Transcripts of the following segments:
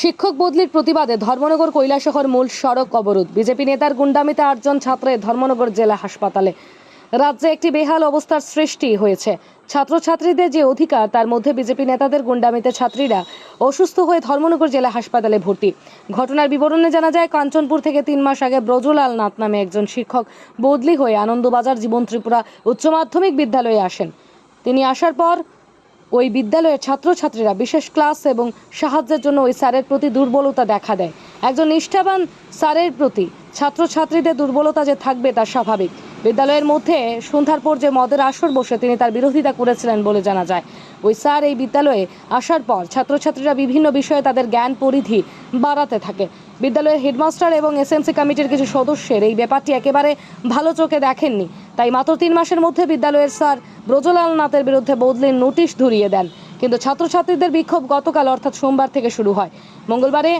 শিক্ষক বদলির প্রতিবাদে ধর্মনগর কৈলাসহর মূল সড়ক অবরোধ। বিজেপি নেতার গুন্ডামিতে আটজন ছাত্রের ধর্মনগর জেলা হাসপাতালে। রাজ্যে একটি বেহাল অবস্থার সৃষ্টি হয়েছে। ছাত্রছাত্রীদের যে অধিকার, তার মধ্যে বিজেপি নেতাদের গুন্ডামিতে ছাত্রীরা অসুস্থ হয়ে ধর্মনগর জেলা হাসপাতালে ভর্তি। ঘটনার বিবরণে জানা যায়, কাঞ্চনপুর থেকে তিন মাস আগে ব্রজলাল নাথ নামে একজন শিক্ষক বদলি হয়ে আনন্দবাজার জীবন ত্রিপুরা উচ্চ মাধ্যমিক বিদ্যালয়ে আসেন। তিনি আসার পর ওই বিদ্যালয়ের ছাত্রছাত্রীরা বিশেষ ক্লাস এবং সাহায্যের জন্য ওই স্যারের প্রতি দুর্বলতা দেখা দেয়। একজন নিষ্ঠাবান স্যারের প্রতি ছাত্রছাত্রীদের দুর্বলতা যে থাকবে তা স্বাভাবিক। বিদ্যালয়ের মধ্যে সন্ধ্যার পর যে মদের আসর বসে তিনি তার বিরোধিতা করেছিলেন বলে জানা যায়। ওই স্যার এই বিদ্যালয়ে আসার পর ছাত্রছাত্রীরা বিভিন্ন বিষয়ে তাদের জ্ঞান পরিধি বাড়াতে থাকে। বিদ্যালয়ের হেডমাস্টার এবং এসএমসি কমিটির কিছু সদস্যের এই ব্যাপারটি একেবারে ভালো চোখে দেখেননি। তাই মাত্র তিন মাসের মধ্যে বিদ্যালয়ের স্যার ব্রজলাল নাথের বিরুদ্ধে বদলির নোটিশ ধরিয়ে দেন। কিন্তু ছাত্রছাত্রীদের বিক্ষোভ গতকাল অর্থাৎ সোমবার থেকে শুরু হয়। মঙ্গলবারে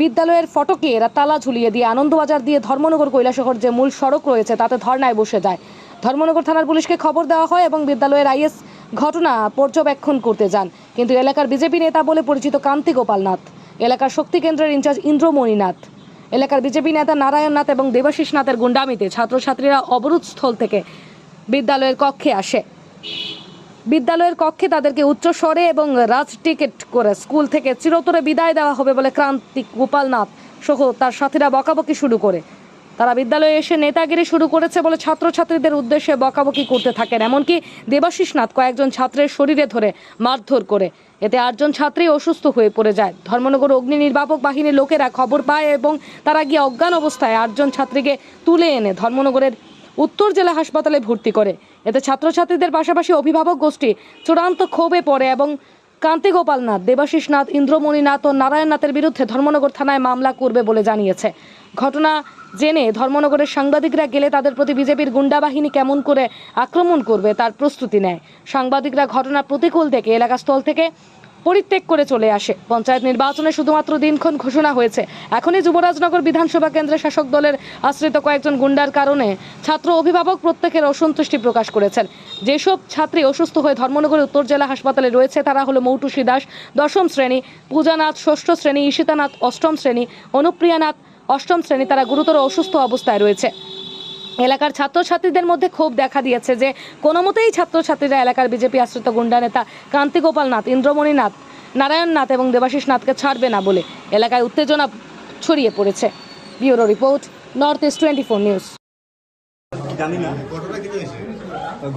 বিদ্যালয়ের ফটকে এরা তালা ঝুলিয়ে দিয়ে আনন্দবাজার দিয়ে ধর্মনগর কৈলাসহর যে মূল সড়ক রয়েছে, তাতে ধর্নায় বসে যায়। ধর্মনগর থানার পুলিশকে খবর দেওয়া হয় এবং বিদ্যালয়ের আইএস ঘটনা পর্যবেক্ষণ করতে যান। কিন্তু এলাকার বিজেপি নেতা বলে পরিচিত কান্তি গোপাল নাথ, এলাকার শক্তি কেন্দ্রের ইনচার্জ ইন্দ্রমণি নাথ। এলাকার বিজেপি নেতা নারায়ণ নাথ এবং দেবাশিস নাথের গুন্ডামিতে ছাত্রছাত্রীরা অবরোধ স্থল থেকে বিদ্যালয়ের কক্ষে আসে। বিদ্যালয়ের কক্ষে তাদেরকে উচ্চস্বরে এবং রাজ টিকেট করে স্কুল থেকে চিরতরে বিদায় দেওয়া হবে বলে ক্রান্তিক গোপালনাথ সহ তার সাথীরা বকাবকি শুরু করে। তারা বিদ্যালয়ে এসে নেতাগিরি শুরু করেছে বলে ছাত্রছাত্রীদের উদ্দেশ্যে বকাবকি করতে থাকেন। এমনকি দেবাশিস নাথ কয়েকজন ছাত্রের শরীরে ধরে মারধর করে। এতে আটজন ছাত্রী অসুস্থ হয়ে পড়ে যায়। ধর্মনগর অগ্নি নির্বাপক বাহিনীর লোকেরা খবর পায় এবং তারা গিয়ে অজ্ঞান অবস্থায় আটজন ছাত্রীকে তুলে এনে ধর্মনগরের উত্তর জেলা হাসপাতালে ভর্তি করে। এতে ছাত্রছাত্রীদের পাশাপাশি অভিভাবক গোষ্ঠী চূড়ান্ত ক্ষোভে পড়ে এবং কান্তি গোপাল নাথ দেবাশিস নাথ ইন্দ্রমণি নাথ ও নারায়ণ নাথের বিরুদ্ধে ধর্মনগর থানায় মামলা করবে বলে জানিয়েছে। ঘটনা জেনে ধর্মনগরের সাংবাদিকরা গেলে তাদের প্রতি বিজেপির গুন্ডা বাহিনী কেমন করে আক্রমণ করবে তার প্রস্তুতি নেয়। সাংবাদিকরা ঘটনার প্রতিকূল থেকে এলাকাস্থল থেকে পরিত্যাগ করে চলে আসে। পঞ্চায়েত নির্বাচনে শুধুমাত্র দিনক্ষণ ঘোষণা হয়েছে। এখনই যুবরাজনগর বিধানসভা কেন্দ্রের শাসক দলের আশ্রিত কয়েকজন গুন্ডার কারণে ছাত্র অভিভাবক প্রত্যেকের অসন্তুষ্টি প্রকাশ করেছেন। যেসব ছাত্রী অসুস্থ হয়ে ধর্মনগর উত্তর জেলা হাসপাতালে রয়েছে তারা হলো মৌটুসী দাস, দশম শ্রেণি, পূজানাথ, ষষ্ঠ শ্রেণি, ঈশিতানাথ, অষ্টম শ্রেণি, অনুপ্রিয়ানাথ অষ্টম শ্রেণি তারা গুরুতর অসুস্থ অবস্থায় রয়েছে। এলাকার ছাত্রছাত্রীদের মধ্যে ক্ষোভ দেখা দিয়েছে যে, কোনো মতেই ছাত্রছাত্রীরা এলাকার বিজেপি আশ্রিত গুন্ডা নেতা কান্তি গোপাল নাথ, ইন্দ্রমণি নাথ, নারায়ণ নাথ এবং দেবাশিস নাথকে ছাড়বে না বলে এলাকায় উত্তেজনা ছড়িয়ে পড়েছে। Bureau report, North East twenty four news. জানি না।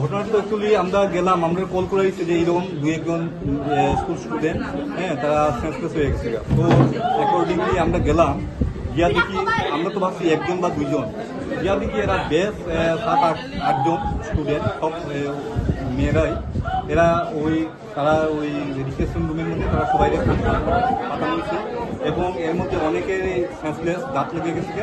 ঘটনাটা তো অ্যাকচুয়ালি আমরা গেলাম, আমরা কল করে যে এইরকম দু একজন স্কুল স্টুডেন্ট হ্যাঁ তারা সেন্সলেস হয়ে গেছে তো অ্যাকর্ডিংলি আমরা গেলাম গিয়া দেখি আমরা তো ভাবছি একজন বা দুজন গিয়া দেখি এরা বেশ সাত আট আটজন স্টুডেন্ট সব মেয়েরাই এরা ওই তারা ওই রিসেপশন রুমের মধ্যে তারা সবাই পাঠানো হয়েছে এবং এর মধ্যে অনেকের সেন্সলেস দাঁত লেগে গেছে